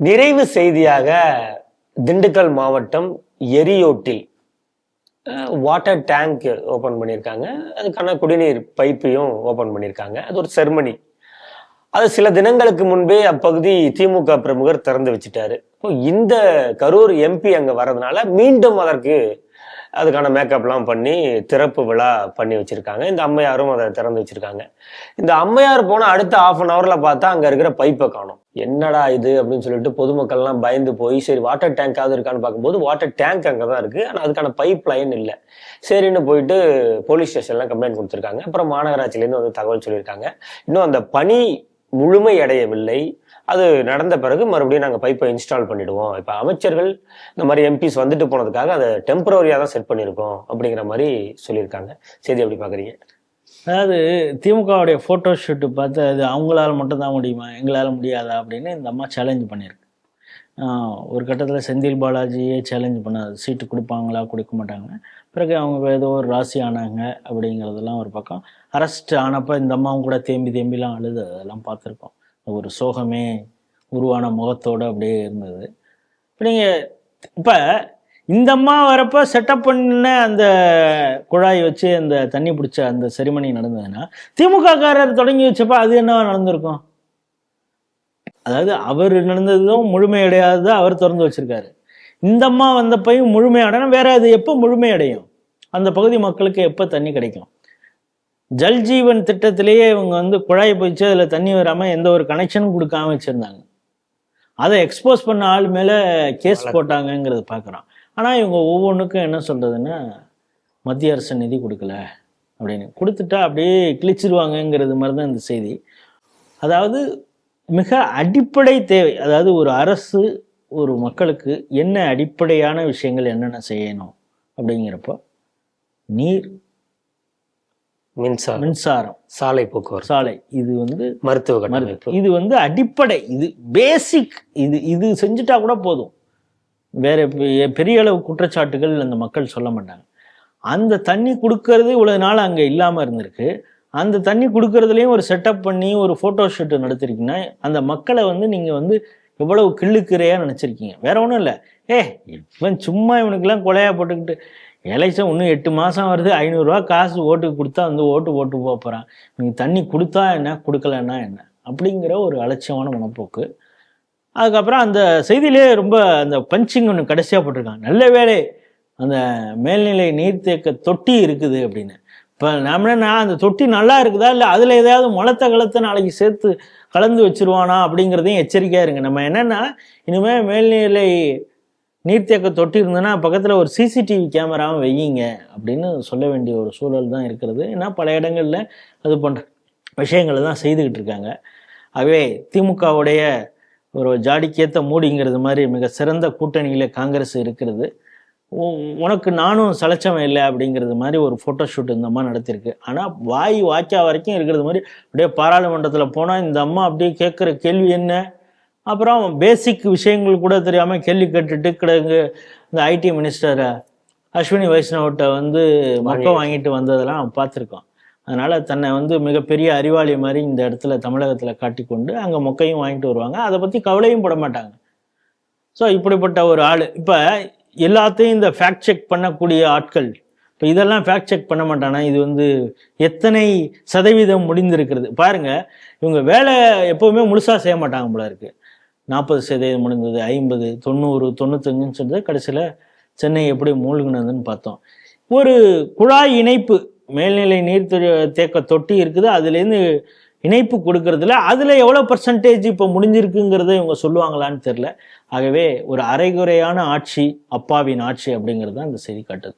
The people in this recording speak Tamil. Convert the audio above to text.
நிறைவு செய்தியாக திண்டுக்கல் மாவட்டம் எரியோட்டில் வாட்டர் டேங்க் ஓபன் பண்ணியிருக்காங்க. அதுக்கான குடிநீர் பைப்பையும் ஓபன் பண்ணியிருக்காங்க. அது ஒரு செர்மனி அது சில தினங்களுக்கு முன்பே அப்பகுதி திமுக பிரமுகர் திறந்து வச்சுட்டாரு. இந்த கரூர் எம்பி அங்கே வர்றதுனால மீண்டும் அதற்கு அதுக்கான மேக்கப்லாம் பண்ணி திறப்பு விழா பண்ணி வச்சிருக்காங்க. இந்த அம்மையாரும் அதை திறந்து வச்சுருக்காங்க. இந்த அம்மையார் போன அடுத்த ஆஃப் அன் ஹவரில் பார்த்தா அங்கே இருக்கிற பைப்பை காணும். என்னடா இது அப்படின்னு சொல்லிட்டு பொதுமக்கள்லாம் பயந்து போய் சரி வாட்டர் டேங்காவது இருக்கான்னு பார்க்கும்போது வாட்டர் டேங்க் அங்கே தான் இருக்குது ஆனால் அதுக்கான பைப் லைன் இல்லை. சரின்னு போயிட்டு போலீஸ் ஸ்டேஷன்லாம் கம்ப்ளைண்ட் கொடுத்துருக்காங்க. அப்புறம் மாநகராட்சியிலேருந்து வந்து தகவல் சொல்லியிருக்காங்க. இன்னும் அந்த பணி முழுமை அடையவில்லை. அது நடந்த பிறகு மறுபடியும் நாங்கள் பைப்பை இன்ஸ்டால் பண்ணிடுவோம். இப்போ அமைச்சர்கள் இந்த மாதிரி எம்பிஸ் வந்துட்டு போனதுக்காக அதை டெம்பரவரியாக தான் செட் பண்ணியிருக்கோம் அப்படிங்கிற மாதிரி சொல்லியிருக்காங்க. செய்தி எப்படி பார்க்குறீங்க? அதாவது திமுகவுடைய ஃபோட்டோ ஷூட்டு பார்த்து அது அவங்களால மட்டும்தான் முடியுமா? எங்களால் முடியாதா? அப்படின்னு இந்த அம்மா சேலஞ்ச் பண்ணியிருக்கு. ஒரு கட்டத்தில் செந்தில் பாலாஜியே சேலஞ்ச் பண்ணாது சீட்டு கொடுப்பாங்களா? கொடுக்க மாட்டாங்க. பிறகு அவங்க ஏதோ ஒரு ராசி ஆனாங்க அப்படிங்கிறதெல்லாம் ஒரு பக்கம். அரெஸ்ட் ஆனப்போ இந்த அம்மாவும் கூட தேம்பி தேம்பிலாம் அழுது. அதெல்லாம் பார்த்துருக்கோம் ஒரு சோகமே உருவான முகத்தோடு அப்படியே இருந்தது. இப்போ நீங்கள் இப்போ இந்த அம்மா வரப்போ செட்டப் பண்ண அந்த குழாய் வச்சு அந்த தண்ணி பிடிச்ச அந்த செரிமனி நடந்ததுன்னா திமுக காரர் தொடங்கி வச்சப்ப அது என்னவா நடந்திருக்கும்? அதாவது அவர் நடந்ததும் முழுமையடையாதது அவர் திறந்து வச்சிருக்காரு. இந்த அம்மா வந்தப்பையும் முழுமையடைனா வேற அது எப்போ முழுமையடையும்? அந்த பகுதி மக்களுக்கு எப்போ தண்ணி கிடைக்கும்? ஜல் ஜீவன் திட்டத்திலேயே இவங்க வந்து குழாய் போயிச்சு அதில் தண்ணி வராமல் எந்த ஒரு கனெக்ஷனும் கொடுக்காம வச்சுருந்தாங்க. அதை எக்ஸ்போஸ் பண்ண ஆள் மேலே கேஸ் போட்டாங்கங்கிறத பார்க்குறோம் ஆனால் இவங்க ஒவ்வொன்றுக்கும் என்ன சொல்கிறதுன்னா மத்திய அரசு நிதி கொடுக்கல அப்படின்னு. கொடுத்துட்டா அப்படியே கிழிச்சிருவாங்கங்கிறது மாதிரி தான் இந்த செய்தி. அதாவது மிக அடிப்படை தேவை. அதாவது ஒரு அரசு ஒரு மக்களுக்கு என்ன அடிப்படையான விஷயங்கள் என்னென்ன செய்யணும் அப்படிங்கிறப்போ நீர் மின்சாரம் மின்சாரம் சாலை போக்குவரத்து சாலை. இது வந்து மருத்துவ இது வந்து அடிப்படை. இது பேசிக் இது இது செஞ்சுட்டா கூட போதும். வேற பெரிய அளவு குற்றச்சாட்டுகள் அந்த மக்கள் சொல்ல மாட்டாங்க. அந்த தண்ணி கொடுக்கறது இவ்வளவு நாள் அங்கே இல்லாமல் இருந்திருக்கு. அந்த தண்ணி கொடுக்கறதுலையும் ஒரு செட்டப் பண்ணி ஒரு ஃபோட்டோ ஷூட் நடத்திருக்கீங்கன்னா அந்த மக்களை வந்து நீங்கள் வந்து எவ்வளவு கிள்ளுக்கிறையா நினச்சிருக்கீங்க. வேற ஒன்றும் இல்லை. ஏ இவன் சும்மா இவனுக்கெல்லாம் கொலையாக போட்டுக்கிட்டு எலெக்ஷன் இன்னும் எட்டு மாதம் வருது ஐநூறுரூவா காசு ஓட்டுக்கு கொடுத்தா வந்து ஓட்டு ஓட்டு போக போகிறான் நீங்கள் தண்ணி கொடுத்தா என்ன கொடுக்கலன்னா என்ன? அப்படிங்கிற ஒரு அலட்சியமான மனப்போக்கு. அதுக்கப்புறம் அந்த செய்தியிலே ரொம்ப அந்த பஞ்சிங் ஒன்று கடைசியாக போட்டிருக்காங்க. நல்ல வேளை அந்த மேல்நிலை நீர்த்தேக்க தொட்டி இருக்குது அப்படின்னு. இப்போ நம்மளே நான் அந்த தொட்டி நல்லா இருக்குதா? இல்லை அதில் ஏதாவது முளத்த கலத்தை நாளைக்கு சேர்த்து கலந்து வச்சிருவானா அப்படிங்கிறதையும் எச்சரிக்கையாக இருங்க. நம்ம என்னென்னா இனிமேல் மேல்நிலை நீர்த்தேக்க தொட்டி இருந்ததுன்னா பக்கத்தில் ஒரு சிசிடிவி கேமராவும் வையுங்க அப்படின்னு சொல்ல வேண்டிய ஒரு சூழல் தான் இருக்கிறது. ஏன்னா பல இடங்களில் அது போன்ற விஷயங்களை தான் செய்துக்கிட்டு இருக்காங்க. ஆகவே திமுகவுடைய ஒரு ஜாடிக்கேத்த மூடிங்கிறது மாதிரி மிக சிறந்த கூட்டணியில் காங்கிரஸ் இருக்கிறது. உ- உனக்கு நானும் சலைச்சவன் இல்லை அப்படிங்கிறது மாதிரி ஒரு ஃபோட்டோ ஷூட் இந்த அம்மா நடத்தியிருக்கு. ஆனால் வாய் வாய்க்கா வரைக்கும் இருக்கிறது மாதிரி அப்படியே பாராளுமன்றத்தில் போனால் இந்த அம்மா அப்படியே கேட்குற கேள்வி என்ன? அப்புறம் பேசிக் விஷயங்கள் கூட தெரியாமல் கேள்வி கேட்டுட்டு கிடங்கு இந்த ஐடி மினிஸ்டர் அஸ்வினி வைஷ்ணவட்ட வந்து மொக்கம் வாங்கிட்டு வந்ததெல்லாம் பார்த்துருக்கோம். அதனால் தன்னை வந்து மிகப்பெரிய அறிவாளி மாதிரி இந்த இடத்துல தமிழகத்தில் காட்டிக்கொண்டு அங்கே மொக்கையும் வாங்கிட்டு வருவாங்க. அதை பற்றி கவலையும் பட மாட்டாங்க. ஸோ இப்படிப்பட்ட ஒரு ஆள். இப்போ எல்லாத்தையும் இந்த ஃபேக்ட் செக் பண்ணக்கூடிய ஆட்கள் இப்போ இதெல்லாம் ஃபேக்ட் செக் பண்ண மாட்டானா? இது வந்து எத்தனை சதவீதம் முடிந்திருக்கிறது? பாருங்க இவங்க வேலை எப்போவுமே முழுசாக செய்ய மாட்டாங்க போல இருக்கு. நாற்பது சதவீதம் முடிந்தது ஐம்பது தொண்ணூறு தொண்ணூத்தஞ்சுன்னு சொல்லிட்டு கடைசியில் சென்னை எப்படி மூழ்கினதுன்னு பார்த்தோம். ஒரு குழாய் இணைப்பு மேல்நிலை நீர் தேக்க தொட்டி இருக்குது. அதுலேருந்து இணைப்பு கொடுக்கறதுல அதில் எவ்வளோ பர்சன்டேஜ் இப்போ முடிஞ்சிருக்குங்கிறத இவங்க சொல்லுவாங்களான்னு தெரில ஆகவே ஒரு அரைகுறையான ஆட்சி அப்பாவின் ஆட்சி அப்படிங்கிறது தான் இந்த செய்தி காட்டுது